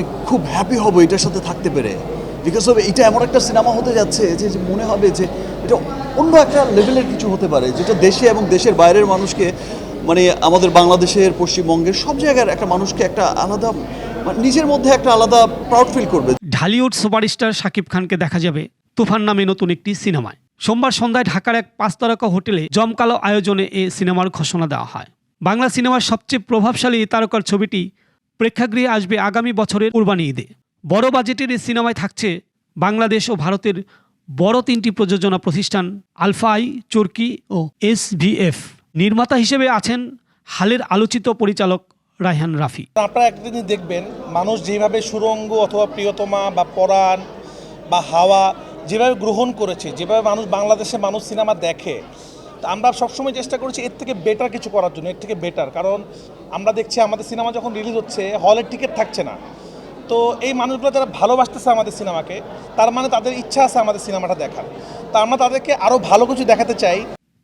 আমি খুব হ্যাপি হব এটার সাথে থাকতে পেরে। বিকজ অফ এটা এমন একটা সিনেমা হতে যাচ্ছে যে মনে হবে যে এটা অন্য একটা লেভেলের কিছু হতে পারে, যেটা দেশে এবং দেশের বাইরের মানুষকে মানে আমাদের বাংলাদেশের, পশ্চিমবঙ্গের সব জায়গার একটা মানুষকে একটা আলাদা মানে নিজের মধ্যে একটা আলাদা প্রাউড ফিল করবে। ঢালিউড সুপারস্টার শাকিব খানকে দেখা যাবে তুফান নামে নতুন একটি সিনেমায়। সোমবার সন্ধ্যায় ঢাকার এক পাঁচ তারকা হোটেলে জমকালো আয়োজনে এ সিনেমার ঘোষণা দেওয়া হয়। বাংলা সিনেমার সবচেয়ে প্রভাবশালী তারকার ছবিটি প্রেক্ষাগৃহে আসবে আগামী বছরের কুরবানি ঈদে। বড় বাজেটের এই সিনেমায় থাকছে বাংলাদেশ ও ভারতের বড় তিনটি প্রযোজনা প্রতিষ্ঠান আলফাই চরকি ও এসভিএফ নির্মাতা হিসেবে আছেন হালের আলোচিত পরিচালক রায়হান রাফি। আপনারা একদিনই দেখবেন, মানুষ যেভাবে সুরঙ্গ অথবা প্রিয়তমা বা পরাণ বা হাওয়া যেভাবে গ্রহণ করেছে, যেভাবে মানুষ বাংলাদেশে মানুষ সিনেমা দেখে তা আমরা সবসময় চেষ্টা করেছি এর থেকে বেটার কিছু করার জন্য এর থেকে বেটার কারণ আমরা দেখছি আমাদের সিনেমা যখন রিলিজ হচ্ছে হলের টিকিট থাকছে না। তো এই মানুষগুলো যারা ভালোবাসতেছে আমাদের সিনেমাকে তার মানে তাদের ইচ্ছা আছে আমাদের সিনেমাটা দেখার। তা আমরা তাদেরকে আরও ভালো কিছু দেখাতে চাই।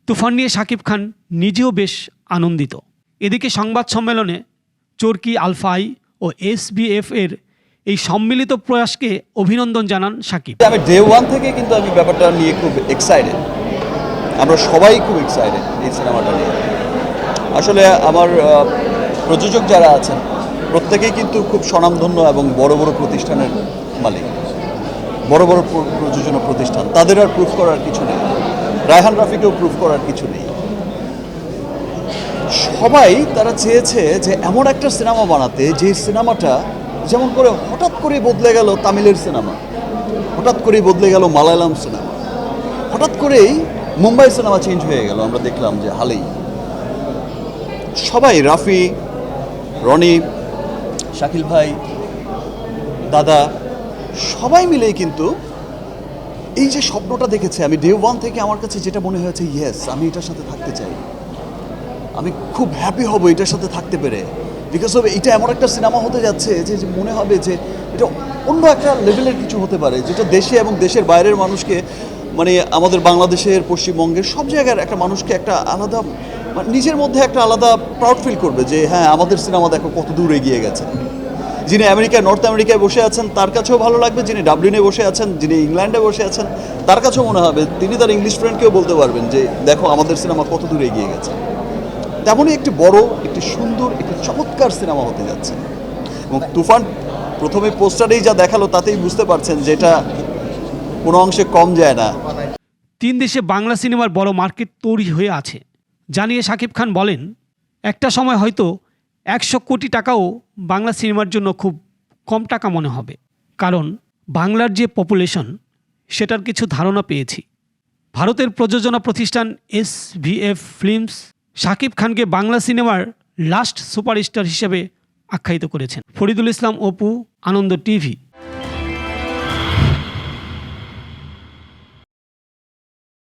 তুফান নিয়ে শাকিব খান নিজেও বেশ আনন্দিত। এদিকে সংবাদ সম্মেলনে চরকি আলফাই ও এসবিএফ এর এই সম্মিলিত প্রয়াসকে অভিনন্দন জানান শাকিব আমি ডে ওয়ান থেকে কিন্তু আমি ব্যাপারটা নিয়ে খুব এক্সাইটেড আমরা সবাই খুব এক্সাইটেড এই সিনেমাটা নিয়ে। আসলে আমার প্রযোজক যারা আছেন, প্রত্যেকেই কিন্তু খুব স্বনামধন্য এবং বড় বড় প্রতিষ্ঠানের মালিক। বড় বড় প্রযোজনা প্রতিষ্ঠান, তাদের আর প্রুফ করার কিছু নেই। রায়হান রাফিকেও প্রুফ করার কিছু নেই। সবাই তারা চেয়েছে যে এমন একটা সিনেমা বানাতে, যে সিনেমাটা যেমন করে হঠাৎ করে বদলে গেল তামিলের সিনেমা, হঠাৎ করেই বদলে গেল মালায়ালাম সিনেমা, হঠাৎ করেই মুম্বাই সিনেমা চেঞ্জ হয়ে গেল, আমরা দেখলাম যে হালেই। সবাই, রাফি, রনি, শাকিল ভাই, দাদা, সবাই মিলেই কিন্তু এই যে স্বপ্নটা দেখেছে, আমি ডে ওয়ান থেকে আমার কাছে যেটা মনে হয়েছে ইয়েস আমি এটার সাথে থাকতে চাই। আমি খুব হ্যাপি হব এটার সাথে থাকতে পেরে। বিকজ অফ এটা এমন একটা সিনেমা হতে যাচ্ছে যে যে মনে হবে যে, এটা অন্য একটা লেভেলের কিছু হতে পারে, যেটা দেশে এবং দেশের বাইরের মানুষকে মানে আমাদের বাংলাদেশের পশ্চিমবঙ্গের সব জায়গার একটা মানুষকে একটা আলাদা মানে নিজের মধ্যে একটা আলাদা প্রাউড ফিল করবে যে হ্যাঁ আমাদের সিনেমা দেখো কত দূর এগিয়ে গেছে। যিনি আমেরিকায় নর্থ আমেরিকায় বসে আছেন, তার কাছেও ভালো লাগবে। যিনি ডাবলিনে বসে আছেন, যিনি ইংল্যান্ডে বসে আছেন, তার কাছেও মনে হবে, তিনি তার ইংলিশ ফ্রেন্ডকেও বলতে পারবেন যে, দেখো, আমাদের সিনেমা কত দূর এগিয়ে গেছে। তেমনই একটি বড়, একটি সুন্দর, একটি চমৎকার সিনেমা হতে যাচ্ছে। এবং তুফান প্রথমে পোস্টারেই যা দেখাল, তাতেই বুঝতে পারছেন যে এটা কোনো অংশে কম যায় না। তিন দেশে বাংলা সিনেমার বড় মার্কেট তৈরি হয়ে আছে। জানিয়ে শাকিব খান বলেন, একটা সময় হয়তো একশো কোটি টাকাও বাংলা সিনেমার জন্য খুব কম টাকা মনে হবে। কারণ বাংলার যে পপুলেশন, সেটার কিছু ধারণা পেয়েছি। ভারতের প্রযোজনা প্রতিষ্ঠান এস ভিএফ ফিল্মস শাকিব খানকে বাংলা সিনেমার লাস্ট সুপারস্টার হিসেবে আখ্যায়িত করেছেন। ফরিদুল ইসলাম, অপু, আনন্দ টিভি।